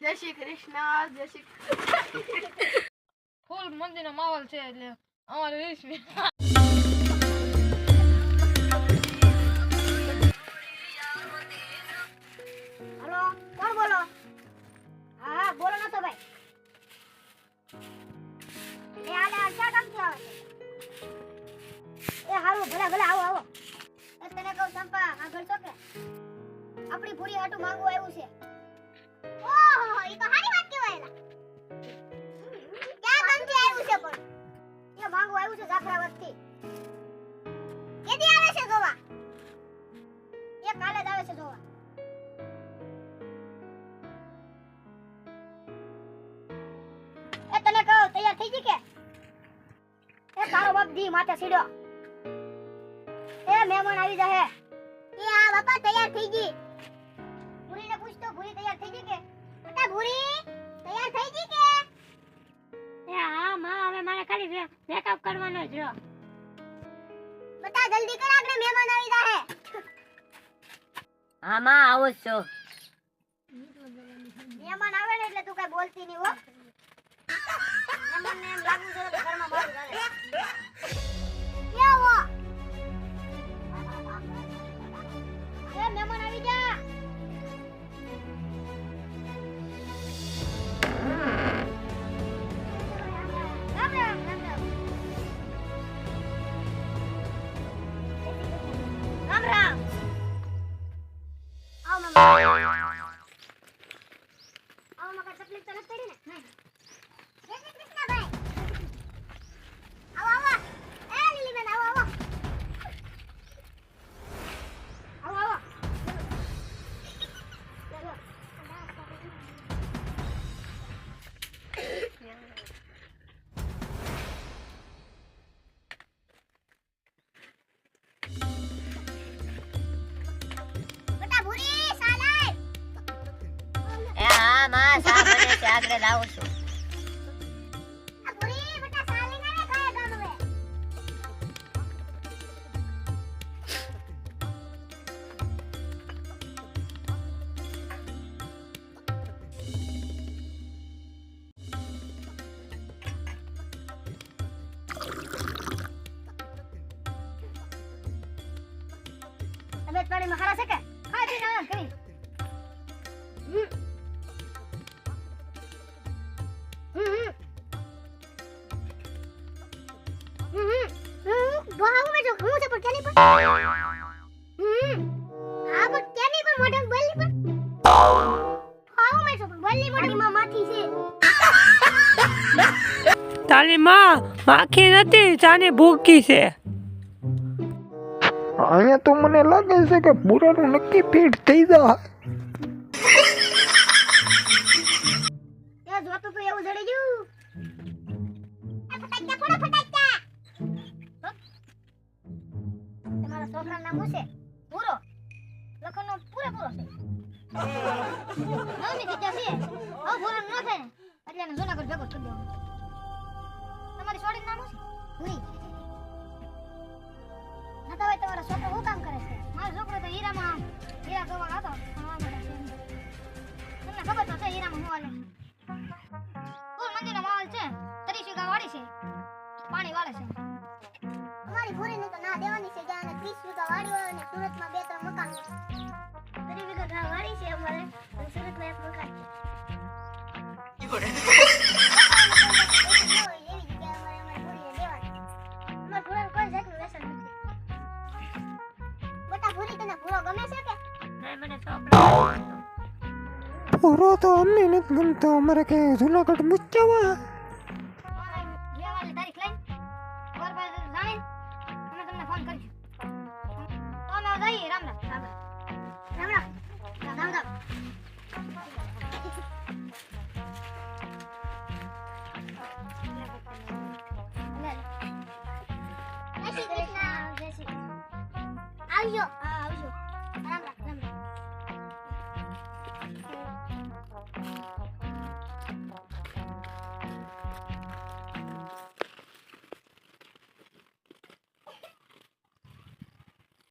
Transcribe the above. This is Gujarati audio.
જય શ્રી કૃષ્ણ જય શ્રી ફૂલ મંદિરનો માહોલ છે એટલે અમારે વીસ હલો કોણ બોલો? હા હા બોલો નતો ભાઈ. એ આલે આ કામથી આવે એ હારું ભલે ભલે આવો આવો. એ તને કહું સંપા છો કે આપણી પૂરી હાટું માંગવું આવ્યું છે. ઓહો ઈ તો હારી વાત કહેવાય ક્યાં ગામથી આવ્યું છે પણ એ માંગવું આવ્યું છે જાફરાબાદથી કેદી આવે છે જોવા એ કાલે જ આવે છે જોવા એ તને કહો તૈયાર થઈ ગઈ કે એ તારો બાપ દી માથે સીડ્યો એ મહેમાન આવી જાહે એ આ બાપા તૈયાર થઈ ગઈ ભૂરીને પૂછતો ભૂરી તૈયાર થઈ ગઈ બેટા ભૂરી? તૈયાર થઈ ગઈ કે? એ હા માં હવે મારે ખાલી મેકઅપ કરવાનો જ રહ્યો. બેટા જલ્દી કર આગળ મહેમાન આવી જાહે. હા માં આવો છો. મહેમાન આવે ને એટલે તું કઈ બોલતી નહીં હો. મહેમાનને એમ લાગવું જોઈએ ઘરમાં મારું છે આગળ છું. આવે, હવે? તબિયત પાણીમાં ખરા છે કે? ખાઈ ના કરી. છે પણ હમ. હા પણ કેની પણ મોઢામાં બોલી પણ બહાવ મેં જો પણ બોલી મોઢીમાં માથી છે. તારી માં માખી નથી ચાની ભૂકી છે. અહીંયા તો મને લાગે છે કે બુરાનું નક્કી પેટ થઈ જાય. એ જોતું તો એવું જડી ગયું. આ ફોડો ફટાક્યા તમારા છોકરાનું નામ શું છે પૂરો લખનનો પૂરેપૂરો છે નવમી જગ્યા છે હવે પૂરો ન થાય ને એટલે એને જુનાગઢ ભેગો કરી દેવાનો તમારી છોડીનું નામ શું છે ભૂરી નતા તમારો છોકરો શું કામ કરે છે મારો છોકરો તો હીરામાં હીરા જોવા હતો તમને ખબર તો છે હીરામાં હું હાલે ફૂલ મંદિરનો માહોલ છે ત્રીસ વાડી છે પાણી વાળે છે છે કે મને છોકરો પૂરો તો અમને નથી ગમતો, અમારે કે જુનાગઢ મુચ્ચાવા તમને ફોન રામ. જય શ્રી